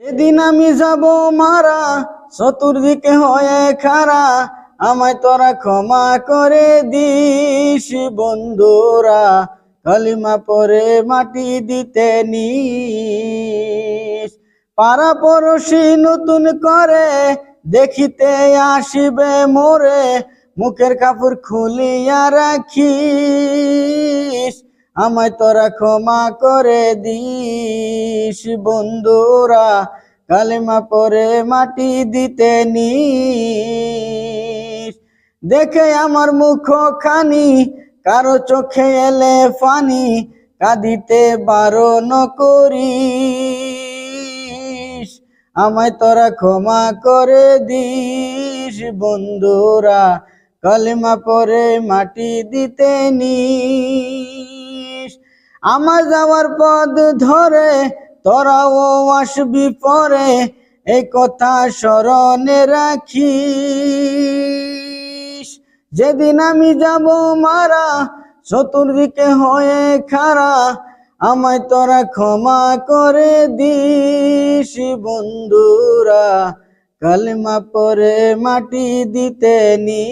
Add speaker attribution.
Speaker 1: যেদিন আমি যাব মারা, চতুর্দিকে হয়ে খারা, আমায় তোরা ক্ষমা করে দিস বন্ধুরা, কালিমা পরে মাটি দিতে নিস। পাড়া পড়শি নতুন করে, দেখিতে আসিবে মোরে, মুখের কাপড় খুলিয়া রাখিস। আমায় তোরা ক্ষমা করে দিস, বন্ধুরা। কালেমা পরে মাটি দিতে নিস। দেখে আমার মুখ খানি কারও চোখে এলে ফানি, কাঁদিতে বারণ করিস। আমায় তোরা ক্ষমা করে দিস, বন্ধুরা। কলেমা পরে মাটি দিতে নিস। আমার যাওয়ার পদ ধরে, তোরাও আসবি পরে, এই কথা স্মরণে রাখিস। যেদিন আমি যাব মারা, চতুর্দিকে হয়ে খারা, আমায় তোরা ক্ষমা করে দিস। বন্ধুরা, কালেমা পরে মাটি দিতে নি